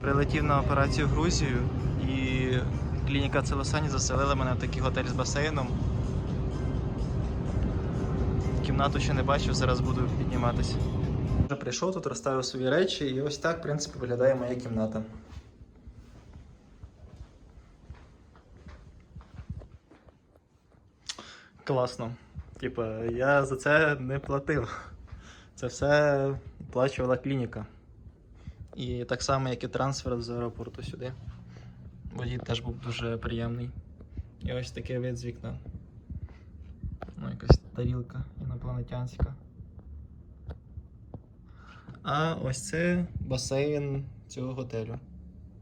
Прилетів на операцію в Грузію і клініка Целосані заселила мене в такий готель з басейном. Кімнату ще не бачив, зараз буду підніматися. Прийшов тут, розставив свої речі, і ось так, в принципі, виглядає моя кімната. Класно. Типа, я за це не платив. Це все оплачувала клініка. І так само, як і трансфер з аеропорту сюди. Водій теж був дуже приємний. І ось такий вид з вікна. Ну, якась тарілка інопланетянська. А ось це басейн цього готелю.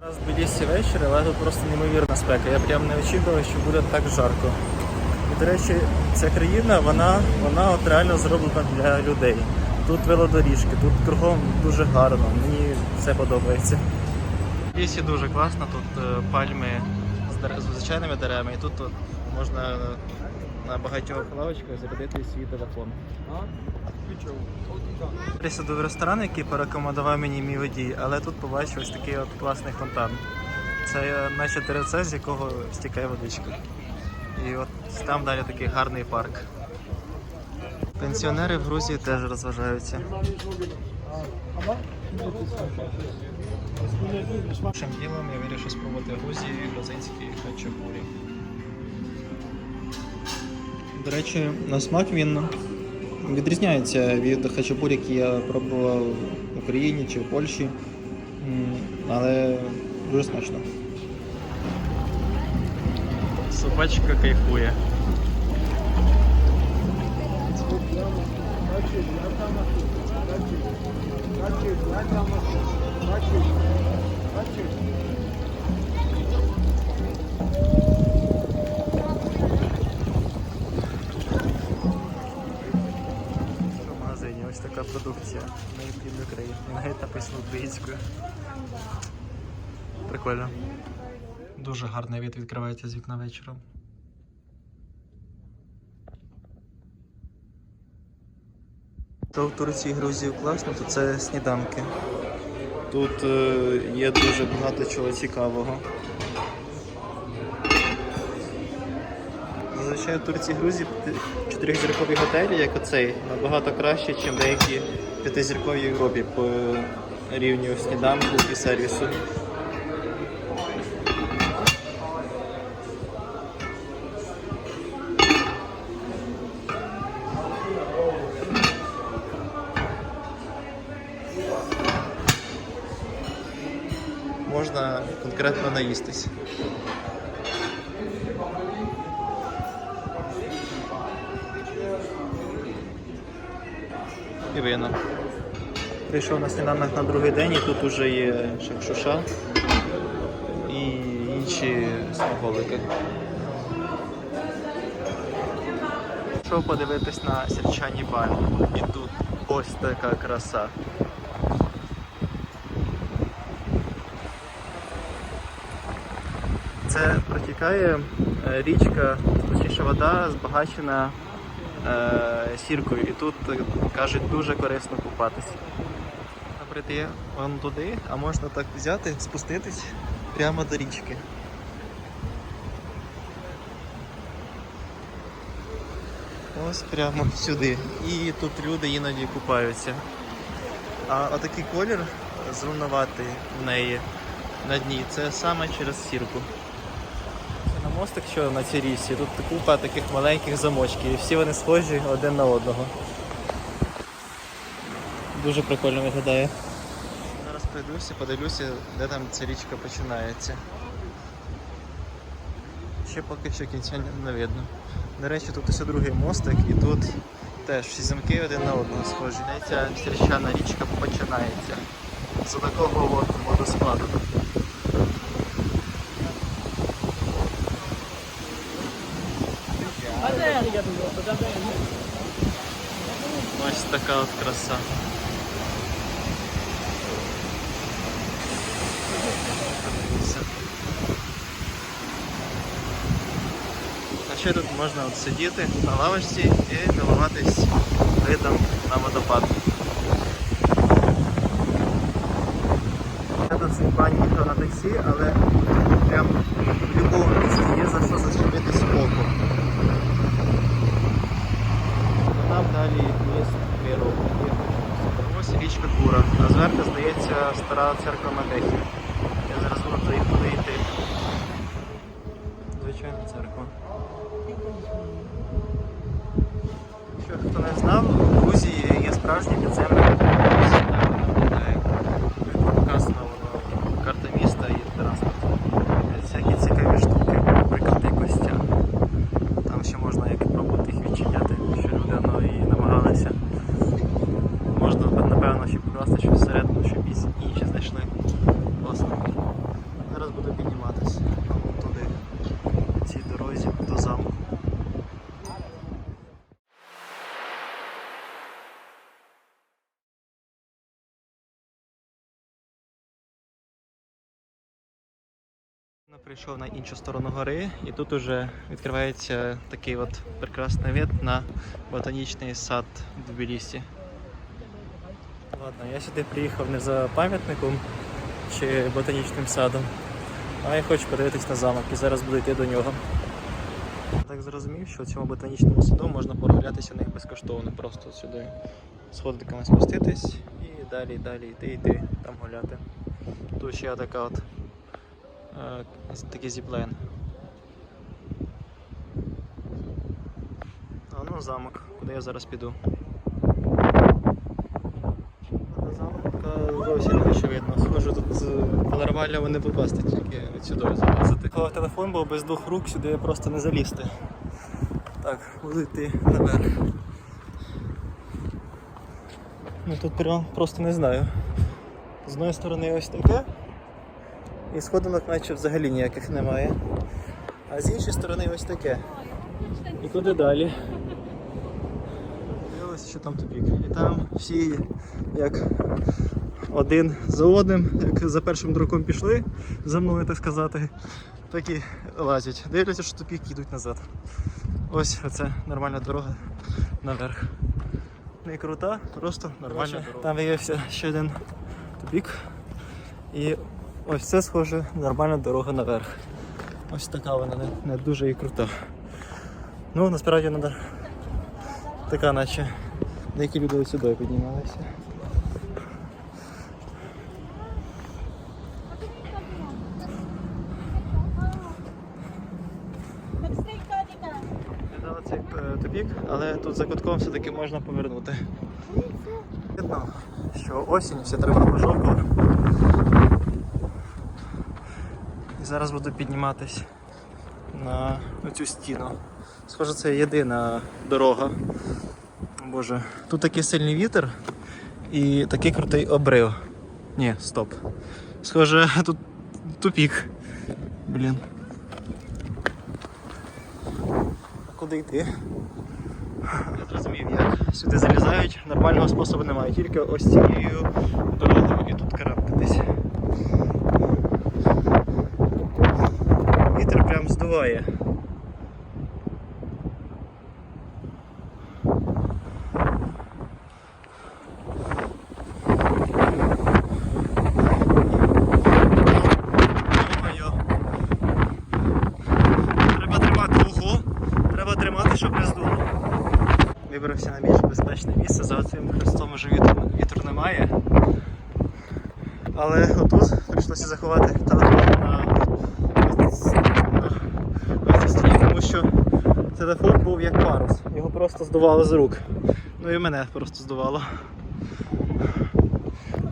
Зараз в Тбілісі вечір, але тут просто неймовірна спека. Я прям не очікував, що буде так жарко. І, до речі, ця країна, вона, вона от реально зроблена для людей. Тут велодоріжки, тут кругом дуже гарно, мені все подобається. Лісі дуже класно, тут е, пальми з, звичайними деревами, і тут можна на багатьох лавочках зарядити свій телефон. Присяду в ресторан, який порекомендував мені мій водій, але тут побачив ось такий от класний фонтан. Це е, наче деревце, з якого стікає водичка. І от там далі такий гарний парк. Пенсіонери в Грузії теж розважаються. Першим ділом я вирішив спробувати в Грузії грузинський хачапурі. До речі, на смак він відрізняється від хачапурі, який я пробував в Україні чи в Польщі, але дуже смачно. Собачка кайфує. В магазині ось така продукція. Made in Ukraine. Українською. Прикольно. Дуже гарний вид відкривається з вікна вечором. Що в Турції Грузії класно, то це сніданки. Тут е, є дуже багато чого цікавого. Зазвичай в Турції Грузії чотирьохзіркові готелі, як оцей, набагато краще, ніж деякі п'ятизіркові Європі по рівню сніданку і сервісу. Можна конкретно наїстись. І вино. Прийшов на сніданок на другий день і тут уже є шакшуша і інші смаколики. Пішов подивитись на сірчані бальми. І тут ось така краса. Це протікає е, річка, точніше вода збагачена е, сіркою. І тут е, кажуть дуже корисно купатися. Прийти вон туди, а можна так взяти, спуститись прямо до річки. Ось прямо сюди. І тут люди іноді купаються. А отакий колір зеленуватий в неї на дні, це саме через сірку. Мостик, що на цій річці, тут купа таких маленьких замочків, і всі вони схожі один на одного. Дуже прикольно виглядає. Зараз пройдуся, подивлюся, де там ця річка починається. Ще поки що кінця не видно. До речі, тут ось другий мостик і тут теж всі замки один на одного схожі. Ця стрічана річка починається. З такого водоспаду. Ось така от краса. А ще тут можна от сидіти на лавочці і милуватись видом на водопад. Я тут в цій бані на таксі, але прям в будь-якому місці є за що зачепитись оку. Там далі міст Миру. Ось річка Кура. А зверху здається стара церква Медехи. Я зараз буду туди йти. Звичайна церква. Якщо хто не знав, в Грузії є справжнє підземний перехід. Так воно виглядає. Як Показано воно карта міста і транспорт. Всякі цікаві штуки, приклади костя. Там ще можна як пробувати їх відчиняти, що люди ну, і намагалися. Можна напевно ще покласти щось всередину, щоб якісь інші знайшли. Класно. Зараз буду підніматися туди, по цій дорозі до замку. Я Прийшов на іншу сторону гори, і тут уже відкривається такий от прекрасний вид на ботанічний сад в Тбілісі. Ладно, я сюди приїхав не за пам'ятником чи ботанічним садом, а я хочу подивитись на замок і зараз буду йти до нього. Я так зрозумів, що в цьому ботанічному саду можна прогулятися в них безкоштовно, просто сюди сходиками спуститись і далі, далі йти, йти, там гуляти. Тут ще така от такий зіплайн. А ну замок, куди я зараз піду. Замка зовсім не очевидно. Схоже, тут з не попасти, тільки сюди залазити. Коли телефон був без двох рук, сюди просто не залізти. Так, буду йти наверх. Ну тут прям просто не знаю. З одної сторони ось таке, і сходинок наче взагалі ніяких немає. А з іншої сторони ось таке. І куди далі? Дивилися, що там тупік. І там всі як один за одним, як за першим друком пішли, за мною так сказати, так і лазять. Дивляться, що тупік йдуть назад. Ось оце нормальна дорога наверх. Не крута, просто нормальна дорога. Там виявився ще один тупік. І ось це схоже нормальна дорога наверх. Ось така вона не, не дуже і крута. Ну насправді вона така наче деякі люди ось сюди піднімалися. Е, але тут за кутком все-таки можна повернути. Видно, що осінь, вся трава пожовкла. І зараз буду підніматись на цю стіну. Схоже, це єдина дорога. Боже, тут такий сильний вітер і такий крутий обрив. Ні, стоп. Схоже, тут тупік. Блін. А Куди йти? Я зрозумів, як сюди залізають. Нормального способу немає, тільки ось цією дорогою і тут карабкатись. Вітер прям здуває. Ё-моё. Треба тримати вухо, треба тримати, щоб не здуло. Вибрався на більш безпечне місце, за цим хрестом вже вітру, вітру немає. Але отут прийшлося заховати телефон на на тому що телефон був як парус. Його просто здувало з рук. Ну і мене просто здувало.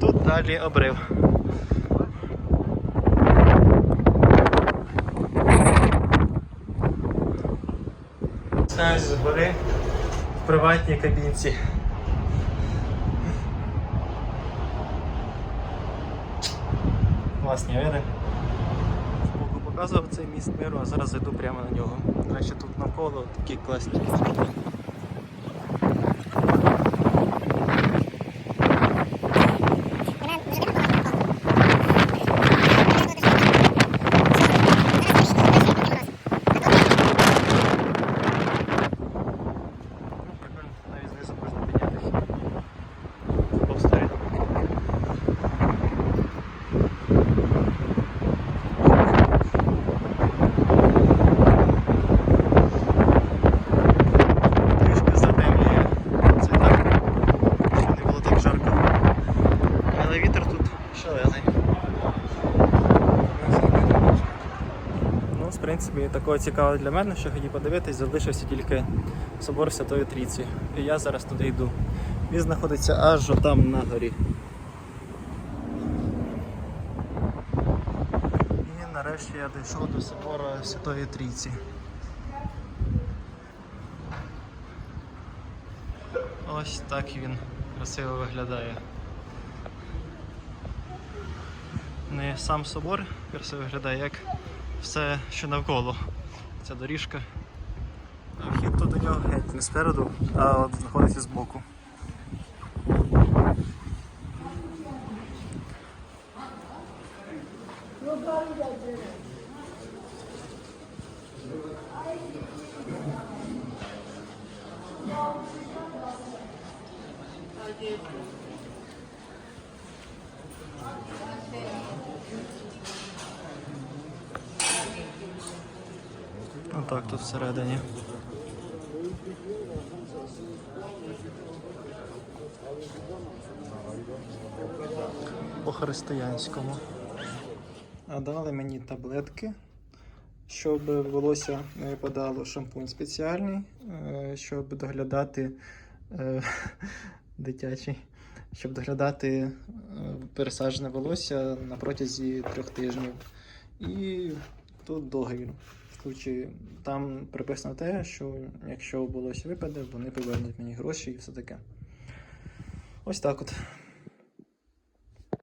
Тут далі обрив. З гори в приватній кабінці. Класні види. Показував цей міст миру, а зараз йду прямо на нього. До тут навколо такі класні місця. Ну, прикольно, навіть знизу можна піднятися. Повторюю. Принципі, такого цікавого для мене, що хотів подивитись, залишився тільки собор Святої Трійці. І я зараз туди йду. Він знаходиться аж там на горі. І нарешті я дійшов до собору Святої Трійці. Ось так він красиво виглядає. Не сам собор красиво виглядає, як все, що навколо. Ця доріжка. Вхід тут до нього геть не спереду, а от знаходиться збоку. Отак тут всередині. По-християнському. А дали мені таблетки, щоб волосся не випадало шампунь спеціальний, е, щоб доглядати е, дитячий, щоб доглядати е, пересаджене волосся на протязі трьох тижнів. І тут договір. Случаї там приписано те, що якщо волосся випаде, вони повернуть мені гроші і все таке. Ось так от.